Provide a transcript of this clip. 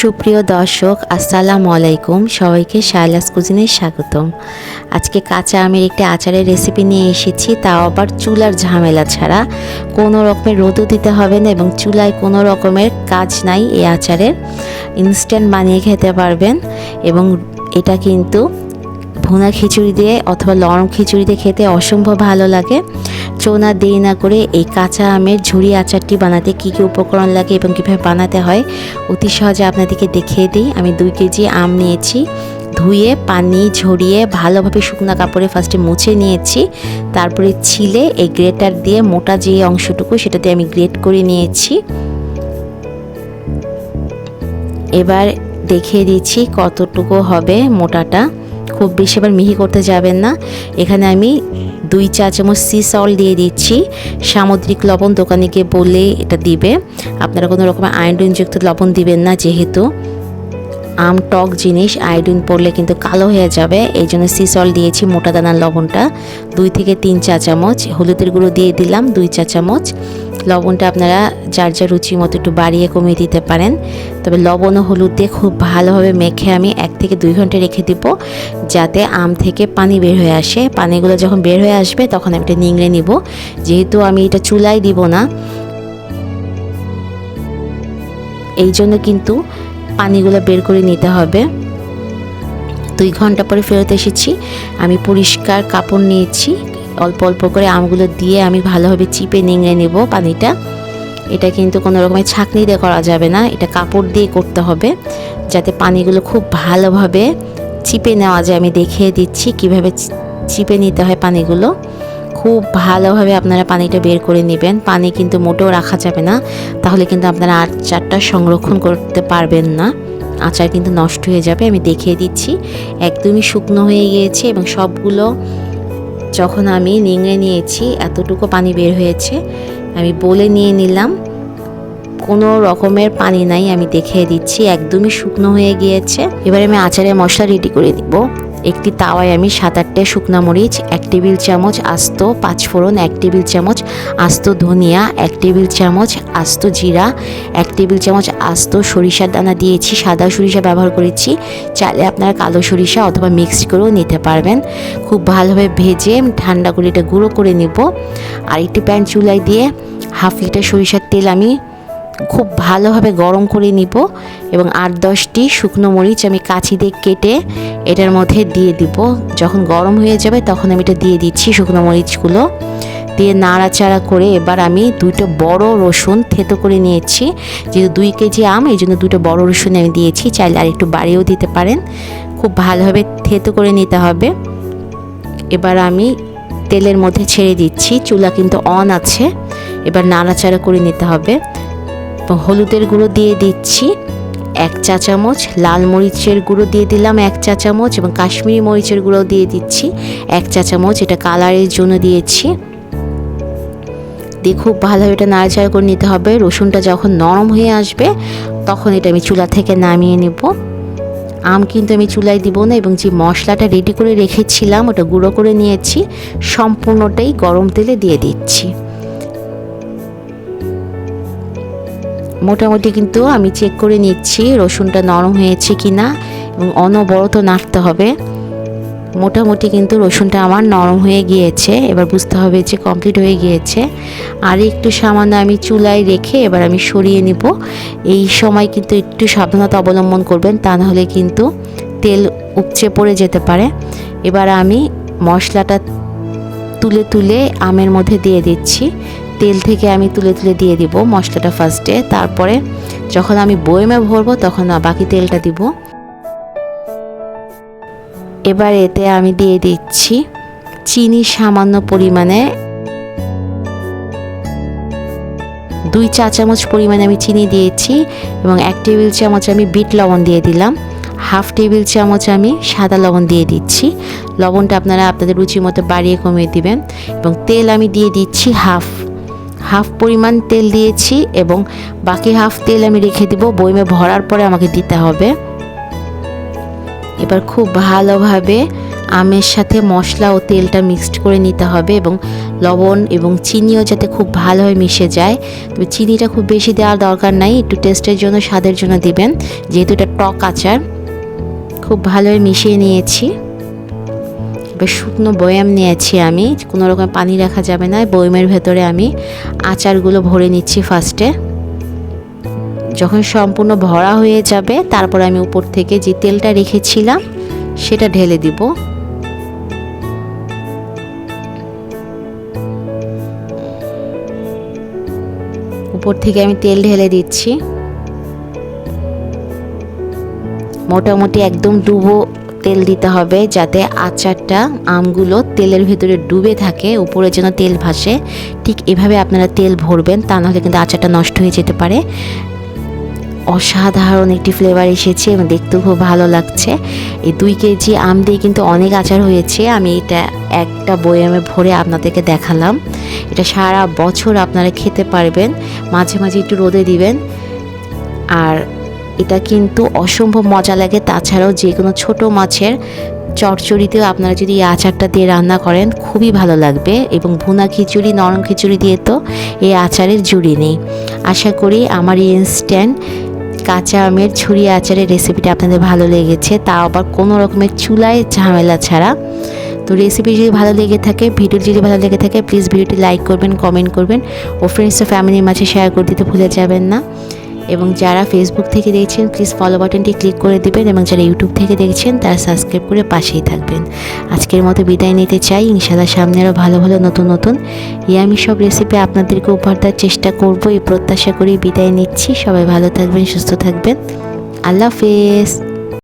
সুপ্রিয় দর্শক, আসসালাম আলাইকুম। সবাইকে শায়লাস কুজিনে স্বাগতম। আজকে কাঁচা আমের একটি আচারের রেসিপি নিয়ে এসেছি। তা আবার চুলার ঝামেলা ছাড়া কোনো রকমের রোদও দিতে হবে না এবং চুলায় কোনো রকমের কাজ নাই এই আচারের। ইনস্ট্যান্ট বানিয়ে খেতে পারবেন এবং এটা কিন্তু ভুনা খিচুড়ি দিয়ে অথবা লরম খিচুড়ি দিয়ে খেতে অসম্ভব ভালো লাগে। চোনা দেরি না করে এই কাঁচা আমের ঝুড়ি আচারটি বানাতে কী কী উপকরণ লাগে এবং কীভাবে বানাতে হয়, অতি সহজে আপনাদেরকে দেখিয়ে দিই। আমি দুই কেজি আম নিয়েছি, ধুয়ে, পানি ঝরিয়ে, ভালোভাবে শুকনো কাপড়ে ফার্স্টে মুছে নিয়েছি। তারপরে ছিলে এই গ্রেটার দিয়ে মোটা যে অংশটুকু সেটাতে আমি গ্রেট করে নিয়েছি। এবার দেখিয়ে দিচ্ছি কতটুকু হবে মোটাটা। খুব বেশি এবার মিহি করতে যাবেন না। এখানে আমি দুই চা চামচ সি সল্ট দিয়ে দিচ্ছি। সামুদ্রিক লবণ দোকানিকে বলে এটা দিবে। আপনারা কোনো রকমের আয়োডিনযুক্ত লবণ দিবেন না যেহেতু। আম, টক জিনিস, আয়োডিন পড়লে কিন্তু কালো হয়ে যাবে। এই জন্য সি সল্ট দিয়েছি মোটা দানার লবণটা। দুই থেকে তিন চা চামচ। হলুদের গুঁড়ো দিয়ে দিলাম দুই চা চামচ। লবণটা আপনারা যার যার রুচি মতো একটু বাড়িয়ে কমিয়ে দিতে পারেন। তবে লবণ ও হলুদ দিয়ে খুব ভালোভাবে মেখে আমি এক থেকে দুই ঘণ্টা রেখে দিব, যাতে আম থেকে পানি বের হয়ে আসে। পানিগুলো যখন বের হয়ে আসবে তখন আমি এটা নিংড়ে নিব। যেহেতু আমি এটা চুলায় দিব না, এই জন্য কিন্তু পানিগুলো বের করে নিতে হবে। দুই ঘণ্টা পরে ফেরত এসেছি। আমি পরিষ্কার কাপড় নিয়েছি। অল্প অল্প করে আমগুলো দিয়ে আমি ভালোভাবে চিপে নিংড়ে নেব পানিটা। এটা কিন্তু কোনো রকমের ছাঁকনি দিয়ে করা যাবে না, এটা কাপড় দিয়ে করতে হবে যাতে পানিগুলো খুব ভালোভাবে চিপে নেওয়া যায়। আমি দেখিয়ে দিচ্ছি কীভাবে চিপে নিতে হয় পানিগুলো। খুব ভালোভাবে আপনারা পানিটা বের করে নেবেন। পানি কিন্তু মোটেও রাখা যাবে না, তাহলে কিন্তু আপনারা আচারটা সংরক্ষণ করতে পারবেন না। আচার কিন্তু নষ্ট হয়ে যাবে। আমি দেখিয়ে দিচ্ছি, একদমই শুকনো হয়ে গিয়েছে এবং সবগুলো যখন আমি নিংড়ে নিয়েছি, এতটুকু পানি বের হয়েছে, আমি বলে নিয়ে নিলাম, কোনো রকমের পানি নাই, আমি দেখিয়ে দিচ্ছি, একদমই শুকনো হয়ে গিয়েছে। এবারে আমি আচারে মশলা রেডি করে দিব। একটি তাওয়ায় আমি সাত আটটা শুকনা মরিচ, এক টেবিল চামচ আস্ত পাঁচফোড়ন, এক টেবিল চামচ আস্ত ধনিয়া, এক টেবিল চামচ আস্ত জিরা, এক টেবিল চামচ আস্ত সরিষার দানা দিয়েছি, সাদা সরিষা ব্যবহার করেছি। চাইলে আপনারা কালো সরিষা অথবা মিক্সড করেও নিতে পারবেন। খুব ভালোভাবে ভেজে ঠান্ডা করে এটা গুঁড়ো করে নেব। আর একটি প্যান চুলায় দিয়ে হাফ লিটার সরিষার তেল আমি খুব ভালোভাবে গরম করে নিব এবং আট দশটি শুকনো মরিচ আমি কাঁচি দিয়ে কেটে এটার মধ্যে দিয়ে দিব। যখন গরম হয়ে যাবে তখন আমি এটা দিয়ে দিচ্ছি শুকনো মরিচগুলো। দিয়ে নাড়াচাড়া করে এবার আমি দুইটা বড় রসুন থেতো করে নিয়েছি। যেহেতু দুই কেজি আম, এই জন্য দুটো বড় রসুন আমি দিয়েছি। চাইলে আর একটু বাড়িয়েও দিতে পারেন। খুব ভালোভাবে থেতো করে নিতে হবে। এবার আমি তেলের মধ্যে ছেড়ে দিচ্ছি। চুলা কিন্তু অন আছে। এবার নাড়াচাড়া করে নিতে হবে। হলুদের গুঁড়ো দিয়ে দিচ্ছি। এক চা চামচ, লাল মরিচের গুঁড়ো দিয়ে দিলাম এক চা চামচ এবং কাশ্মীরি মরিচের গুঁড়ো দিয়ে দিচ্ছি এক চা চামচ, এটা কালারের জন্য দিয়েছি। দিয়ে খুব ভালোভাবে এটা নাড়াচাড়া করে নিতে হবে। রসুনটা যখন নরম হয়ে আসবে, তখন এটা আমি চুলা থেকে নামিয়ে নেব। আম কিন্তু আমি চুলায় দিব না এবং যে মশলাটা রেডি করে রেখেছিলাম, ওটা গুঁড়ো করে নিয়েছি, সম্পূর্ণটাই গরম তেলে দিয়ে দিচ্ছি। মোটামুটি কিন্তু আমি চেক করে নিচ্ছি, রসুনটা নরম হয়েছে কি না এবং অনবরত নাড়তে হবে। মোটামুটি কিন্তু রসুনটা আমার নরম হয়ে গিয়েছে, এবার বুঝতে হবে যে কমপ্লিট হয়ে গিয়েছে। আর একটু সামান্য আমি চুলায় রেখে এবার আমি সরিয়ে নিব। এই সময় কিন্তু একটু সাবধানতা অবলম্বন করবেন, তা নাহলে কিন্তু তেল উপচে পড়ে যেতে পারে। এবার আমি মশলাটা তুলে তুলে আমের মধ্যে দিয়ে দিচ্ছি। তেল থেকে আমি তুলে তুলে দিয়ে দিব মশলাটা ফার্স্টে তারপরে যখন আমি বয়েমে ভরবো, তখন বাকি তেলটা দিব। এবার এতে আমি দিয়ে দিচ্ছি চিনি সামান্য পরিমাণে। দুই চা চামচ পরিমাণে আমি চিনি দিয়েছি এবং এক টেবিল চামচ আমি বিট লবণ দিয়ে দিলাম। হাফ টেবিল চামচ আমি সাদা লবণ দিয়ে দিচ্ছি। লবণটা আপনারা আপনাদের রুচি মতো বাড়িয়ে কমিয়ে দিবেন। এবং তেল আমি দিয়ে দিচ্ছি হাফ। হাফ পরিমাণ তেল দিয়েছি এবং বাকি হাফ তেল আমি রেখে দিব। বইমে ভরার পরে আমাকে দিতে হবে। এবার খুব ভালোভাবে আমের সাথে মশলা ও তেলটা মিক্সড করে নিতে হবে এবং লবণ এবং চিনিও যাতে খুব ভালোভাবে মিশে যায়। তবে চিনিটা খুব বেশি দেওয়ার দরকার নাই, একটু টেস্টের জন্য, স্বাদের জন্য দিবেন। যেহেতু এটা টক আচার, খুব ভালোভাবে মিশিয়ে নিয়েছি। এবার শুকনো বয়াম নিয়েছি আমি। কোনো রকম পানি রাখা যাবে না। বয়ামের ভেতরে আমি আচারগুলো ভরে নিচ্ছি ফার্স্টে। যখন সম্পূর্ণ ভরা হয়ে যাবে, তারপর আমি উপর থেকে যে তেলটা রেখেছিলাম, সেটা ঢেলে দিব। উপর থেকে আমি তেল ঢেলে দিচ্ছি। মোটামুটি একদম ডুবো তেল দিতে হবে যাতে আচারটা, আমগুলো তেলের ভিতরে ডুবে থাকে, উপরে যেন তেল ভাসে। ঠিক এভাবে আপনারা তেল ভরবেন, তা নাহলে কিন্তু আচারটা নষ্ট হয়ে যেতে পারে। অসাধারণ একটি ফ্লেভার এসেছে, এবং দেখতেও খুব ভালো লাগছে। এই দুই কেজি আম দিয়ে কিন্তু অনেক আচার হয়েছে, আমি এটা একটা বয়ামে ভরে আপনাদেরকে দেখালাম। এটা সারা বছর আপনারা খেতে পারবেন, মাঝে মাঝে একটু রোদে দিবেন। আর এটা কিন্তু অসম্ভব মজা লাগে। তাছাড়াও যে কোনো ছোটো মাছের চটচড়িতেও আপনারা যদি এই আচারটা দিয়ে রান্না করেন, খুবই ভালো লাগবে এবং ভুনা খিচুড়ি, নরম খিচুড়ি দিয়ে তো এই আচারের জুড়ি নেই। আশা করি আমার ইনস্ট্যান্ট কাঁচা আমের ছুরি আচারের রেসিপিটা আপনাদের ভালো লেগেছে। তা আবার কোনো রকমের চুলায় ঝামেলা ছাড়া। তো রেসিপি যদি ভালো লেগে থাকে ভিডিও যদি ভালো লেগে থাকে প্লিজ ভিডিওটি লাইক করবেন কমেন্ট করবেন। ও ফ্রেন্ডস ও ফ্যামিলির মাঝে শেয়ার করে দিতে ভুলে যাবেন না। এবং যারা ফেসবুক থেকে দেখছেন প্লিজ ফলো বাটনটি ক্লিক করে দেবেন এবং যারা ইউটিউব থেকে দেখছেন, তারা সাবস্ক্রাইব করে পাশেই থাকবেন। আজকের মতো বিদায় নিতে চাই। ইনশাল্লাহ সামনে আরও ভালো ভালো নতুন নতুন আমি সব রেসিপি আপনাদেরকে উপহার দেওয়ার চেষ্টা করব। এই প্রত্যাশা করেই বিদায় নিচ্ছি। সবাই ভালো থাকবেন, সুস্থ থাকবেন। আল্লাহ হাফেজ।